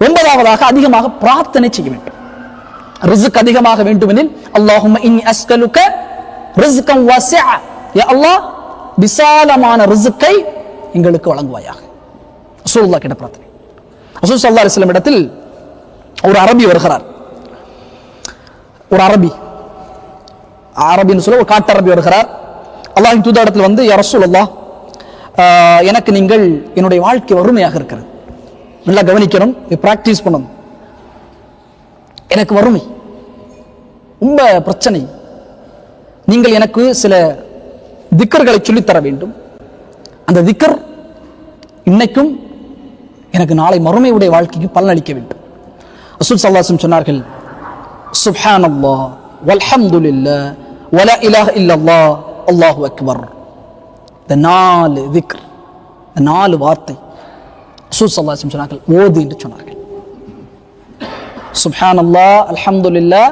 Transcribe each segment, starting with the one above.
ஒன்பதாவதாக அதிகமாக பிரார்த்தனை செய்ய வேண்டும். ரிஸ்க் அதிகமாக வேண்டுமெனில் அல்லாஹும் இன்னி அஸ்கலுக்க ரிஸ்கம் வசிஅ ஏ அல்லாஹ் விசாலமான ரிஸ்கை எங்களுக்கு வழங்குவாயாக. ரசூலுல்லாஹ் கிட்ட பிரார்த்தனை. ரசூல் சல்லா அலிஸ்லம் இடத்தில் ஒரு அரபி வருகிறார். ஒரு அரபி. அரபின்னு சொல்ல ஒரு காட்டு அரபி வருகிறார். அல்லாஹின் தூதாடத்தில் வந்து யா ரசூலுல்லாஹ் ஆஹ், எனக்கு நீங்கள் என்னுடைய வாழ்க்கை வறுமையாக இருக்கிறது. நல்லா கவனிக்கணும் பிராக்டிஸ் பண்ணணும். எனக்கு வறுமை ரொம்ப பிரச்சனை. நீங்கள் எனக்கு சில திக்கர்களை சொல்லித்தர வேண்டும். அந்த திக்கர் இன்னைக்கும் எனக்கு நாளை மறுமையுடைய வாழ்க்கைக்கு பலனளிக்க வேண்டும். அசுல் சல்லாசம் சொன்னார்கள் சுப்ஹான் அல்லாஹ் வல்ஹம்துலில்லாஹ் வல இலாஹ இல்லல்லா அல்லாஹு அக்பர். இந்த நாலு விக்ர் இந்த நாலு வார்த்தை ரசூல் சல்லாசம் சொன்னார்கள். ஓது என்று சொன்னார்கள். சுப்ஹான் அல்லா அல்ஹம்துலில்லா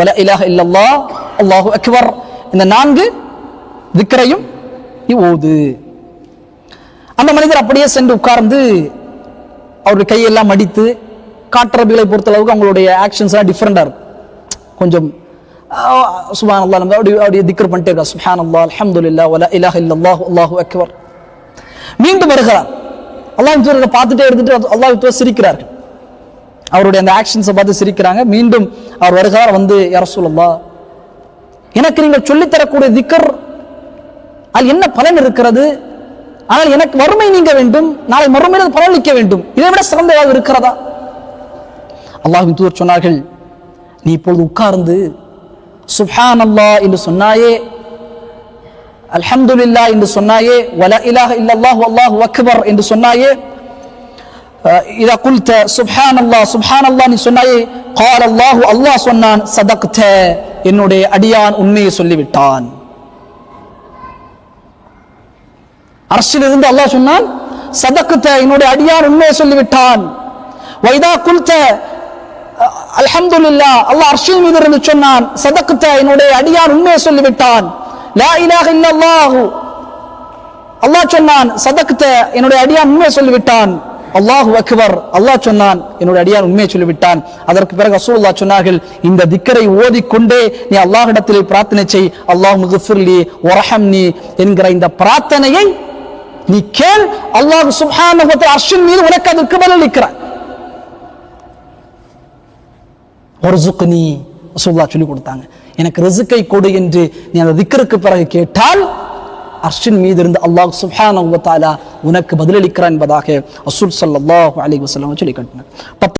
ஒல இலாஹ இல்லல்லா அல்லாஹு அக்பர் இந்த நான்கு திக்கரையும் நீ ஓது அந்த மனிதர் அப்படியே சென்று உட்கார்ந்து அவருடைய கையெல்லாம் மடித்து காற்றபிகளை பொறுத்த அளவுக்கு அவங்களுடைய ஆக்ஷன்ஸ் எல்லாம் டிஃப்ரெண்டாக இருக்கும் கொஞ்சம் சுபான் அல்லா நம்ம அப்படி அப்படியே திக்கர் பண்ணிட்டே இருக்கா சுஹான் அல்லா அல்ஹம்துலில்லா ஒல இலாஹ இல்லாஹ் அல்லாஹு அக்பர் மீண்டும் வருகிறார் அல்லாஹ் தூரத்தை பார்த்துட்டே இருந்துட்டு அல்லாஹ் தூர சிரிக்கிறார்கள் அவருடைய அந்த ஆக்ஷன்ஸை பார்த்து சிரிக்கிறாங்க. மீண்டும் அவர் வருகிறார் வந்து யார சொல்லலாம் எனக்கு நீங்கள் சொல்லித்தரக்கூடிய திக்கர் அதில் என்ன பலன் இருக்கிறது? ஆனால் எனக்கு வறுமை நீங்க வேண்டும். நாளை மறுமையில் அது பலனளிக்க வேண்டும். இதை விட சிறந்த ஏதாவது இருக்கிறதா? அல்லாஹின் தூர் சொன்னார்கள் நீ இப்பொழுது உட்கார்ந்து சுஹான் அல்லா என்று சொன்னாயே அல்ஹம்துல்லா என்று சொன்னாயே வல இலாஹ இல்லல்லாஹு அல்லாஹு அக்பர் என்று சொன்னாயே இதா குல்த சுப்ஹான் அல்லாஹ் சுப்ஹான் அல்லாஹ் நீ சொன்னாயே கால் அல்லாஹு அல்லாஹ் சொன்னான் சதக்த என்னுடைய அடியான் உண்மையை சொல்லிவிட்டான். அரசிலிருந்து அல்லாஹ் சொன்னான் சதக்குத்த என்னுடைய அடியான் உண்மையை சொல்லிவிட்டான். வைதா குல்த அல்ஹம்துல்லா அல்லாஹ் அர்ஷின் மீது இருந்து சொன்னான் சதக்குத்த என்னுடைய அடியான் உண்மையை சொல்லிவிட்டான். லா இலாஹ இல்லல்லாஹு. அல்லாஹ் சொன்னான் சதக்த என்னுடைய அடியான் உண்மையை சொல்லிவிட்டான். அல்லாஹு அக்பர் அல்லாஹ் சொன்னான் என்னுடைய அடியான் உண்மையை சொல்லிவிட்டான். அதற்கு பிறகு அசூல்லா சொன்னார்கள் இந்த திக்கரை ஓதிக்கொண்டே நீ அல்லாஹிடத்தில் பிரார்த்தனை செய். அல்லாஹ் முகஃபிர்லி ஒரஹம்னி என்கிற இந்த பிரார்த்தனையை நீ கேள் அல்லாஹ் சுஹான் வ அர்ஷின் மீது உனக்கு அதற்கு பதிலளிக்கிறான். ஒர்சுக்னி ரசூல்லா சொல்லி கொடுத்தாங்க. எனக்கு ரிசுக்கை கொடு என்று நீ அந்த திக்கருக்கு பிறகு கேட்டால் அர்ஷின் மீது இருந்து அல்லாஹ் சுஹான் உனக்கு பதிலளிக்கிறான் என்பதாக ரசூல் சல்லாஹ் அலி வஸல்லம் சொல்லி காட்டினார்.